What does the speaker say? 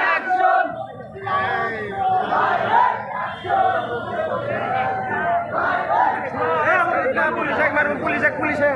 Action police এক মারবেন police এক। পুলিশে